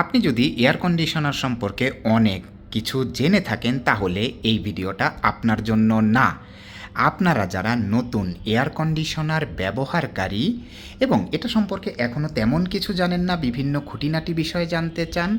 আপনি যদি air conditioner সম্পর্কে অনেক কিছু জেনে থাকেন, তাহলে এই ভিডিওটা আপনার জন্য না। আপনারা যারা নতুন এয়ার কন্ডিশনার ব্যবহারকারী এবং এটা সম্পর্কে এখনও তেমন কিছু জানেন না, বিভিন্ন খুঁটিনাটি বিষয়ে জানতে চান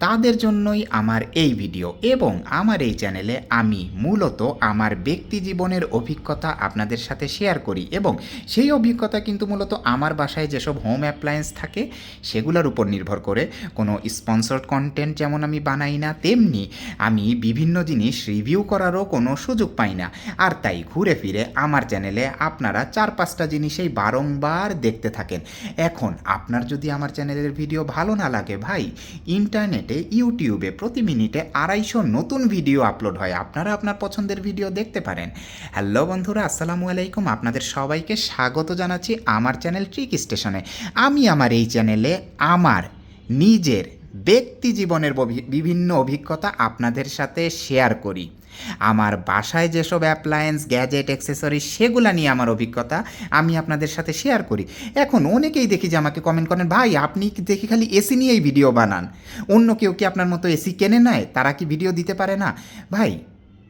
তাদের জন্যই আমার এই ভিডিও এবং আমার এই চ্যানেলে আমি মূলত আমার ব্যক্তি জীবনের অভিজ্ঞতা আপনাদের সাথে শেয়ার করি এবং সেই অভিজ্ঞতা কিন্তু মূলত আমার বাসায় যেসব হোম অ্যাপ্লায়েন্স থাকে, সেগুলোর উপর নির্ভর করে কোনো স্পন্সর্ড কন্টেন্ট যেমন আমি বানাই না, তেমনি আমি বিভিন্ন জিনিস রিভিউ করারও কোনো সুযোগ পাই না। আর তাই ঘুরে ফিরে আমার চ্যানেলে আপনারা চার পাঁচটা জিনিসেই বারংবার দেখতে থাকেন। এখন আপনার যদি আমার চ্যানেলের ভিডিও ভালো না লাগে ভাই ইন্টারনেটে ইউটিউবে প্রতি মিনিটে আড়াইশো নতুন ভিডিও আপলোড হয়। আপনারা আপনার পছন্দের ভিডিও দেখতে পারেন। হ্যালো বন্ধুরা, আসসালামু আলাইকুম। আপনাদের সবাইকে স্বাগত জানাচ্ছি আমার চ্যানেল ট্রিক স্টেশনে আমি আমার এই চ্যানেলে আমার নিজের ব্যক্তি জীবনের বিভিন্ন অভিজ্ঞতা আপনাদের সাথে শেয়ার করি। আমার বাসায় যেসব অ্যাপ্লায়েন্স গ্যাজেট অ্যাক্সেসরি সেগুলো নিয়ে আমার অভিজ্ঞতা আমি আপনাদের সাথে শেয়ার করি। এখন অনেকেই দেখি যে আমাকে কমেন্ট করেন, ভাই, আপনি দেখি খালি এসি নিয়েই ভিডিও বানান? অন্য কেউ কি আপনার মতো এসি কেনে নেয়? তারা কি ভিডিও দিতে পারে না? ভাই,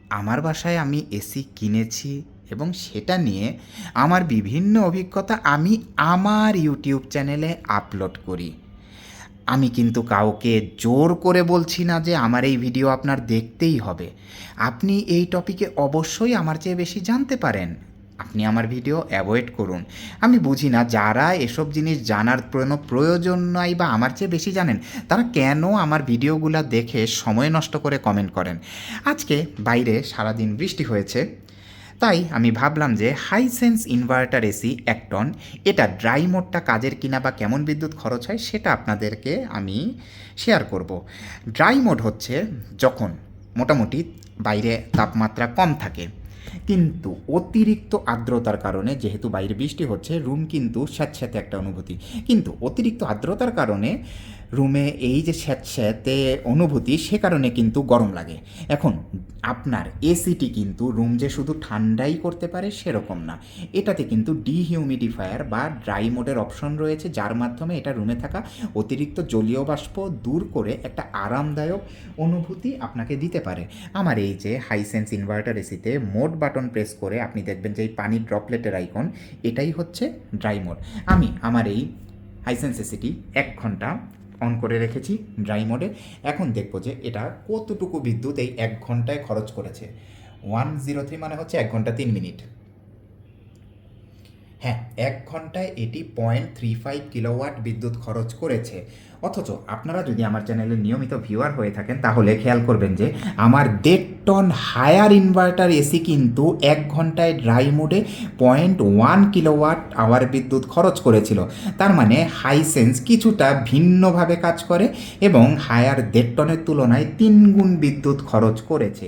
আমার বাসায় আমি এসি কিনেছি এবং সেটা নিয়ে আমার বিভিন্ন অভিজ্ঞতা আমি আমার ইউটিউব চ্যানেলে আপলোড করি। আমি কিন্তু কাউকে জোর করে বলছি না যে আমার এই ভিডিও আপনার দেখতেই হবে। আপনি এই টপিকে অবশ্যই আমার চেয়ে বেশি জানতে পারেন। আপনি আমার ভিডিও অ্যাভয়েড করুন। আমি বুঝি না যারা এসব জিনিস জানার কোনো প্রয়োজন নাই বা আমার চেয়ে বেশি জানেন, তারা কেন আমার ভিডিওগুলো দেখে সময় নষ্ট করে কমেন্ট করেন? আজকে বাইরে সারাদিন বৃষ্টি হয়েছে। তাই আমি ভাবলাম যে হাইসেন্স ইনভার্টার এসি এক টন, এটা ড্রাই মোডটা কাজের কিনা বা কেমন বিদ্যুৎ খরচ হয় সেটা আপনাদেরকে আমি শেয়ার করব। ড্রাই মোড হচ্ছে যখন মোটামুটি বাইরে তাপমাত্রা কম থাকে, কিন্তু অতিরিক্ত আর্দ্রতার কারণে, যেহেতু বাইরে বৃষ্টি হচ্ছে রুম কিন্তু স্যাঁতস্যাঁতে একটা অনুভূতি, কিন্তু অতিরিক্ত আর্দ্রতার কারণে রুমে এই যে স্যাঁতস্যাঁতে অনুভূতি, সে কারণে কিন্তু গরম লাগে। এখন, আপনার এসিটি কিন্তু রুম যে শুধু ঠান্ডাই করতে পারে, সেরকম না। এটাতে কিন্তু ডিহিউমিডিফায়ার বা ড্রাই মোডের অপশন রয়েছে, যার মাধ্যমে এটা রুমে থাকা অতিরিক্ত জলীয় বাষ্প দূর করে একটা আরামদায়ক অনুভূতি আপনাকে দিতে পারে। আমার এই যে হাইসেন্স ইনভার্টার এসিতে মোড বাটন প্রেস করে আপনি দেখবেন যে এই পানির ড্রপলেটের আইকন এটাই হচ্ছে ড্রাই মোড আমি, আমার এই হাইসেন্স এসিটি এক ঘণ্টা অন করে রেখেছি ড্রাই মোডে এখন দেখব যে এটা কতটুকু বিদ্যুৎ এই এক ঘন্টায় খরচ করেছে। ওয়ান জিরো থ্রি মানে হচ্ছে এক ঘণ্টা তিন মিনিট। হ্যাঁ এক ঘন্টায় এটি পয়েন্ট থ্রি ফাইভ কিলোওয়াট বিদ্যুৎ খরচ করেছে। অথচ আপনারা যদি আমার চ্যানেলে নিয়মিত ভিউয়ার হয়ে থাকেন, তাহলে খেয়াল করবেন যে আমার দেড় টন হায়ার ইনভার্টার এসি কিন্তু এক ঘন্টায় ড্রাই মোডে পয়েন্ট ওয়ান কিলোওয়াট আওয়ার বিদ্যুৎ খরচ করেছিল। তার মানে হাইসেন্স কিছুটা ভিন্নভাবে কাজ করে এবং হায়ার দেড় টনের তুলনায় তিন গুণ বিদ্যুৎ খরচ করেছে।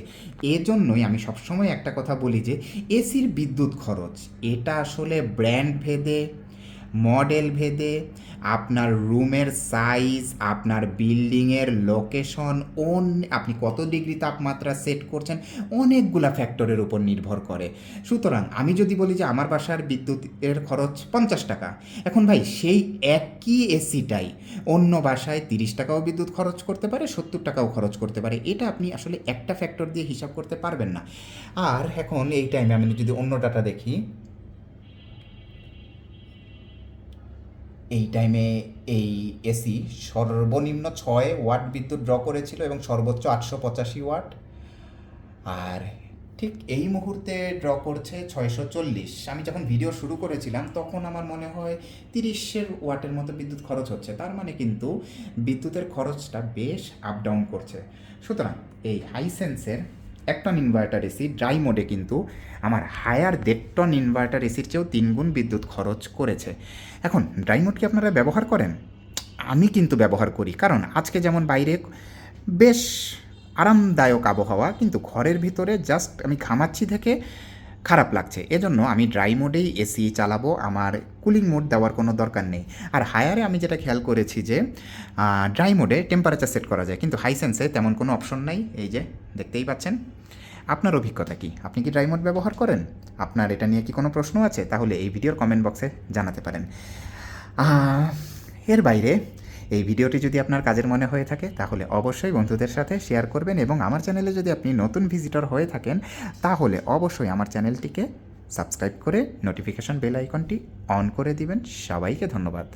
এজন্যই আমি সবসময় একটা কথা বলি যে এসির বিদ্যুৎ খরচ, এটা আসলে ব্র্যান্ড ভেদে মডেল ভেদে আপনার রুমের সাইজ, আপনার বিল্ডিংয়ের লোকেশন ওন আপনি কত ডিগ্রি তাপমাত্রা সেট করছেন, অনেকগুলা ফ্যাক্টরের উপর নির্ভর করে। সুতরাং আমি যদি বলি যে আমার বাসার বিদ্যুতের খরচ পঞ্চাশ টাকা, এখন ভাই সেই একই এসিটাই অন্য বাসায় তিরিশ টাকাও বিদ্যুৎ খরচ করতে পারে, সত্তর টাকাও খরচ করতে পারে, এটা আপনি আসলে একটা ফ্যাক্টর দিয়ে হিসাব করতে পারবেন না। আর এখন এই টাইমে আমি যদি অন্য ডাটা দেখি এই টাইমে এই এসি সর্বনিম্ন ছয় ওয়াট বিদ্যুৎ ড্র করেছিল এবং সর্বোচ্চ আটশো পঁচাশি ওয়াট আর ঠিক এই মুহূর্তে ড্র করছে ছয়শো চল্লিশ। আমি যখন ভিডিও শুরু করেছিলাম, তখন আমার মনে হয় তিরিশের ওয়াটের মতো বিদ্যুৎ খরচ হচ্ছে। তার মানে কিন্তু বিদ্যুতের খরচটা বেশ আপ ডাউন করছে। সুতরাং এই হাইসেন্সের এক টন ইনভার্টার এসি ড্রাই মোডে কিন্তু আমার হায়ার দেড় টন ইনভার্টার এসির চেয়েও তিনগুণ বিদ্যুৎ খরচ করেছে। এখন ড্রাই মোড কি আপনারা ব্যবহার করেন? আমি কিন্তু ব্যবহার করি, কারণ আজকে যেমন বাইরে বেশ আরামদায়ক আবহাওয়া, কিন্তু ঘরের ভিতরে জাস্ট আমি ঘামাচ্ছি থেকে খারাপ লাগছে। এজন্য আমি ড্রাই মোডেই এসি চালাবো, আমার কুলিং মোড দেওয়ার কোনো দরকার নেই। আর হায়ারে আমি যেটা খেয়াল করেছি যে ড্রাই মোডে টেম্পারেচার সেট করা যায়, কিন্তু হাইসেন্সে তেমন কোনো অপশন নাই। এই যে, দেখতেই পাচ্ছেন? আপনার অভিজ্ঞতা কি? আপনি কি ড্রাই মোড ব্যবহার করেন? আপনার এটা নিয়ে কি কোনো প্রশ্ন আছে? তাহলে এই ভিডিওর কমেন্ট বক্সে জানাতে পারেন। এর বাইরে এই ভিডিওটি যদি আপনার কাজের মনে হয়ে থাকে, তাহলে অবশ্যই বন্ধুদের সাথে শেয়ার করবেন এবং আমার চ্যানেলে যদি আপনি নতুন ভিজিটর হয়ে থাকেন, তাহলে অবশ্যই আমার চ্যানেলটিকে সাবস্ক্রাইব করে নোটিফিকেশন বেল আইকনটি অন করে দিবেন। সবাইকে ধন্যবাদ।